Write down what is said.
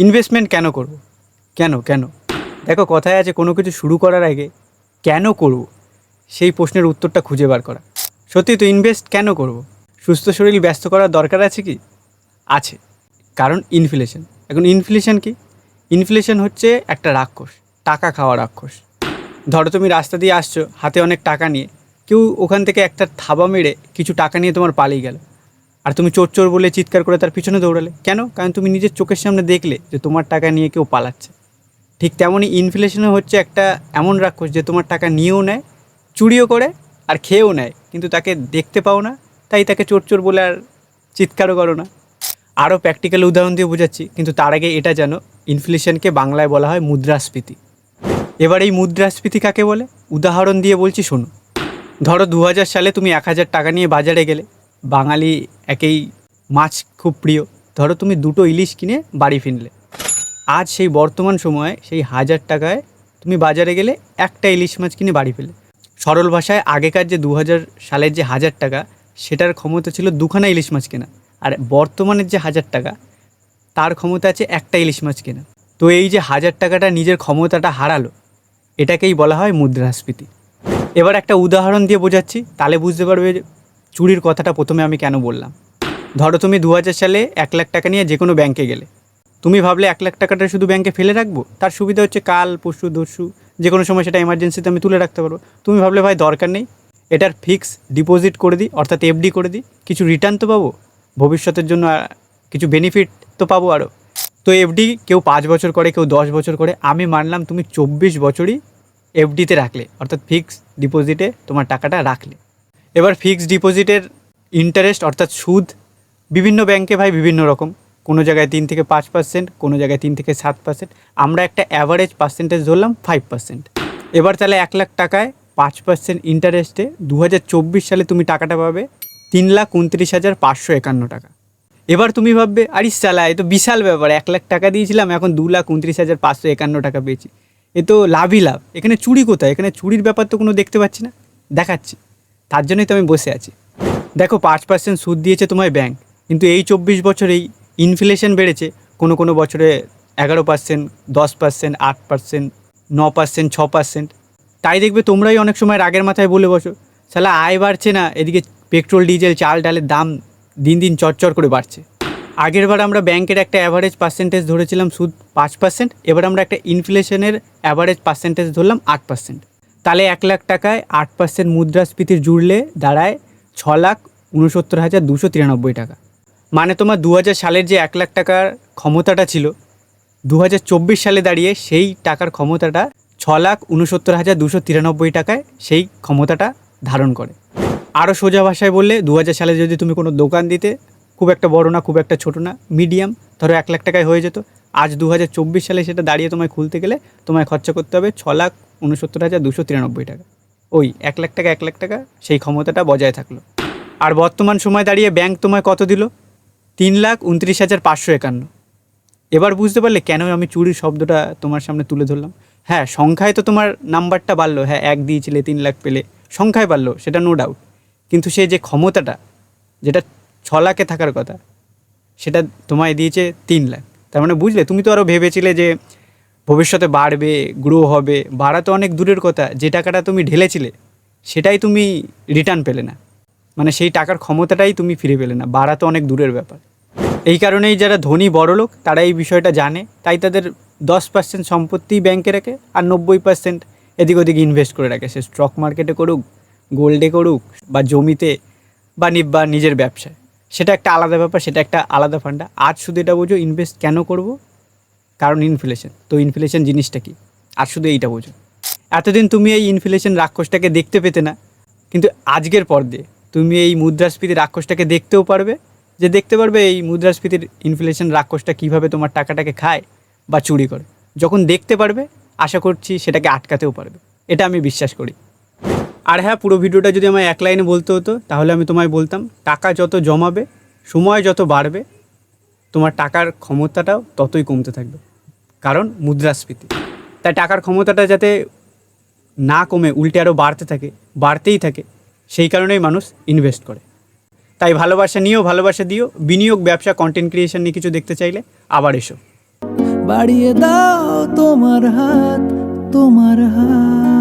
Investment কেন করব? কেন কেন? দেখো, কথায় আছে কোনো কিছু শুরু করার আগে কেন করব? সেই প্রশ্নের উত্তরটা খুঁজে বার করা। সত্যি তো ইনভেস্ট কেন করব? সুস্থ শরীর ব্যস্ত করার দরকার আছে কি? আছে। কারণ ইনফ্লেশন এখন ইনফ্লেশন কি? ইনফ্লেশন হচ্ছে একটা রাক্ষস, টাকা খাওয়া রাক্ষস। ধরো তুমি রাস্তা দিয়ে আসছো, হাতে অনেক টাকা নিয়ে। কেউ ওখান থেকে একটা থাবা মেরে কিছু টাকা নিয়ে তোমার পালিয়ে গেল। আর তুমি চোর চোর বলে চিৎকার করে তার পিছনে দৌড়ালে। কেন? কারণ তুমি নিজের চোখের সামনে দেখলে যে তোমার টাকা নিয়ে কেউ পালাচ্ছে। ঠিক তেমনই ইনফ্লেশনও হচ্ছে একটা এমন রাক্ষস যে তোমার টাকা নিয়েও নেয়, চুরিও করে আর খেয়েও নেয়। কিন্তু তাকে দেখতে পাও না, তাই তাকে চোর চোর বলে আর চিৎকারও করো না। আরও প্র্যাকটিক্যাল উদাহরণ দিয়ে বোঝাচ্ছি, কিন্তু তার আগে এটা জানো ইনফ্লেশনকে বাংলায় বলা হয় মুদ্রাস্ফীতি। এবার এই মুদ্রাস্ফীতি কাকে বলে? উদাহরণ দিয়ে বলছি, শোনো। ধরো দু হাজার সালে তুমি এক হাজার টাকা নিয়ে বাজারে গেলে বাঙালি একেই মাছ খুব প্রিয়। ধরো তুমি দুটো ইলিশ কিনে বাড়ি ফিরলে। আজ সেই বর্তমান সময়ে সেই হাজার টাকায় তুমি বাজারে গেলে একটা ইলিশ মাছ কিনে বাড়ি ফেলে সরল ভাষায় আগেকার যে দু হাজার সালের যে হাজার টাকা, সেটার ক্ষমতা ছিল দুখানা ইলিশ মাছ কেনা। আর বর্তমানের যে হাজার টাকা, তার ক্ষমতা আছে একটা ইলিশ মাছ কেনা। তো এই যে হাজার টাকাটা নিজের ক্ষমতাটা হারালো, এটাকেই বলা হয় মুদ্রাস্ফীতি। এবার একটা উদাহরণ দিয়ে বোঝাচ্ছি, তাহলে বুঝতে পারবে চুরির কথাটা প্রথমে আমি কেন বললাম? ধরো তুমি দু হাজার সালে এক লাখ টাকা নিয়ে যে কোনো ব্যাংকে গেলে। তুমি ভাবলে এক লাখ টাকাটা শুধু ব্যাংকে ফেলে রাখব? তার সুবিধা হচ্ছে কাল, পরশু দস্যু যে কোনো সময় সেটা এমার্জেন্সিতে আমি তুলে রাখতে পারব। তুমি ভাবলে, ভাই, দরকার নেই। এটার ফিক্স ডিপোজিট করে দিই, অর্থাৎ এফডি করে দিই। কিছু রিটার্ন তো পাবো। ভবিষ্যতের জন্য কিছু বেনিফিট তো পাবো আরও তো এফডি কেউ পাঁচ বছর করে, কেউ দশ বছর করে, আমি মানলাম তুমি চব্বিশ বছরই এফডিতে রাখলে। অর্থাৎ ফিক্স ডিপোজিটে তোমার টাকাটা রাখলে। এবার ফিক্সড ডিপোজিটের ইন্টারেস্ট অর্থাৎ সুদ বিভিন্ন ব্যাংকে ভাই বিভিন্ন রকম। কোনো জায়গায় তিন থেকে পাঁচ পার্সেন্ট কোনো জায়গায় তিন থেকে সাত পার্সেন্ট আমরা একটা অ্যাভারেজ পার্সেন্টেজ ধরলাম ফাইভ পার্সেন্ট এবার তাহলে এক লাখ টাকায় পাঁচ পার্সেন্ট ইন্টারেস্টে দু হাজার চব্বিশ সালে তুমি টাকাটা পাবে তিন লাখ উনত্রিশ হাজার পাঁচশো একান্ন টাকা। এবার তুমি ভাববে, আরে সালা এ তো বিশাল ব্যাপার, এক লাখ টাকা দিয়েছিলাম, এখন দু লাখ উনত্রিশ হাজার পাঁচশো একান্ন টাকা পেয়েছি। এ তো লাভই লাভ। এখানে চুরি কোথায়? এখানে চুরির ব্যাপার তো কোনো দেখতে পাচ্ছি না। দেখাচ্ছি। তার জন্যই তো আমি বসে আছি। দেখো, পাঁচ পার্সেন্ট সুদ দিয়েছে তোমায় ব্যাংক কিন্তু এই চব্বিশ বছরেই ইনফ্লেশন বেড়েছে, কোনো কোনো বছরে এগারো পার্সেন্ট দশ পার্সেন্ট আট পার্সেন্ট ন পার্সেন্ট ছ পার্সেন্ট তাই দেখবে তোমরাই অনেক সময় রাগের মাথায় বলে বসো, শালা আয় বাড়ছে না, এদিকে পেট্রোল, ডিজেল, চাল, ডালের দাম দিন দিন চরচর করে বাড়ছে। আগের বার আমরা ব্যাংকের একটা অ্যাভারেজ পার্সেন্টেজ ধরেছিলাম সুদ পাঁচ পার্সেন্ট এবার আমরা একটা ইনফ্লেশনের অ্যাভারেজ পার্সেন্টেজ ধরলাম আট পার্সেন্ট তাহলে এক লাখ টাকায় আট পার্সেন্ট মুদ্রাস্ফীতির জুড়লে দাঁড়ায় ছ লাখ উনসত্তর হাজার দুশো তিরানব্বই টাকা। মানে তোমার দু হাজার সালের যে এক লাখ টাকার ক্ষমতাটা ছিল, দু হাজার চব্বিশ সালে দাঁড়িয়ে সেই টাকার ক্ষমতাটা ছ লাখ উনসত্তর হাজার দুশো তিরানব্বই টাকায় সেই ক্ষমতাটা ধারণ করে। আরও সোজা ভাষায় বললে, দু হাজার সালে যদি তুমি কোনো দোকান দিতে, খুব একটা বড় না, খুব একটা ছোটো না মিডিয়াম ধরো এক লাখ টাকায় হয়ে যেত আজ দু হাজার চব্বিশ সালে সেটা দাঁড়িয়ে তোমায় খুলতে গেলে তোমায় খরচা করতে হবে ছ লাখ উনসত্তর হাজার দুশো তিরানব্বই টাকা। ওই এক লাখ টাকা, এক লাখ টাকা, সেই ক্ষমতাটা বজায় থাকল। আর বর্তমান সময় দাঁড়িয়ে ব্যাংক তোমায় কত দিল? তিন লাখ উনত্রিশ হাজার পাঁচশো একান্ন। এবার বুঝতে পারলে কেন আমি চুরির শব্দটা তোমার সামনে তুলে ধরলাম? হ্যাঁ সংখ্যায় তো তোমার নাম্বারটা বাড়লো। হ্যাঁ এক দিয়েছিলে, তিন লাখ পেলে। সংখ্যায় বাড়লো, সেটা নো ডাউট কিন্তু সেই যে ক্ষমতাটা, যেটা ছ লাখে থাকার কথা, সেটা তোমায় দিয়েছে তিন লাখ। তার মানে বুঝলে, তুমি তো আরও ভেবেছিলে যে ভবিষ্যতে বাড়বে গ্রো হবে, বাড়া তো অনেক দূরের কথা, যে টাকাটা তুমি ঢেলেছিলে, সেটাই তুমি রিটার্ন পেলে না। মানে সেই টাকার ক্ষমতাটাই তুমি ফিরে পেলে না, বাড়া তো অনেক দূরের ব্যাপার। এই কারণেই যারা ধনী বড়লোক তারা এই বিষয়টা জানে, তাই তাদের দশ পার্সেন্ট সম্পত্তি ব্যাংকে রাখে আর নব্বই পার্সেন্ট এদিক ওদিক ইনভেস্ট করে রাখে। সে স্টক মার্কেটে করুক গোল্ডে করুক, বা জমিতে, বা নি- বা নিজের ব্যবসায়। সেটা একটা আলাদা ব্যাপার, সেটা একটা আলাদা ফান্ডা। আজ শুধু এটা বোঝো ইনভেস্ট কেন করব? কারণ ইনফ্লেশন তো ইনফ্লেশন জিনিসটা কি? আর শুধু এইটা বোঝো। এতদিন তুমি এই ইনফ্লেশন রাক্ষসটাকে দেখতে পেতে না, কিন্তু আজকের পর দিয়ে তুমি এই মুদ্রাস্ফীতির রাক্ষসটাকে দেখতেও পারবে, যে দেখতে পারবে এই মুদ্রাস্ফীতির ইনফ্লেশন রাক্ষসটা কীভাবে তোমার টাকাটাকে খায় বা চুরি করে। যখন দেখতে পারবে, আশা করছি সেটাকে আটকাতেও পারবে। এটা আমি বিশ্বাস করি। আর হ্যাঁ পুরো ভিডিওটা যদি আমায় এক লাইনে বলতে হতো, তাহলে আমি তোমায় বলতাম, টাকা যত জমাবে, সময় যত বাড়বে, তোমার টাকার ক্ষমতাটাও ততই কমতে থাকবে। কারণ মুদ্রাস্ফীতি। তাই টাকার ক্ষমতাটা যাতে না কমে, উল্টে আরও বাড়তে থাকে, বাড়তেই থাকে, সেই কারণেই মানুষ ইনভেস্ট করে। তাই ভালোবাসা নিয়েও ভালোবাসা দিও, বিনিয়োগ, ব্যবসা কন্টেন্ট ক্রিয়েশন নিয়ে কিছু দেখতে চাইলে আবার এসো। বাড়িয়ে দাও তোমার হাত তোমার হাত।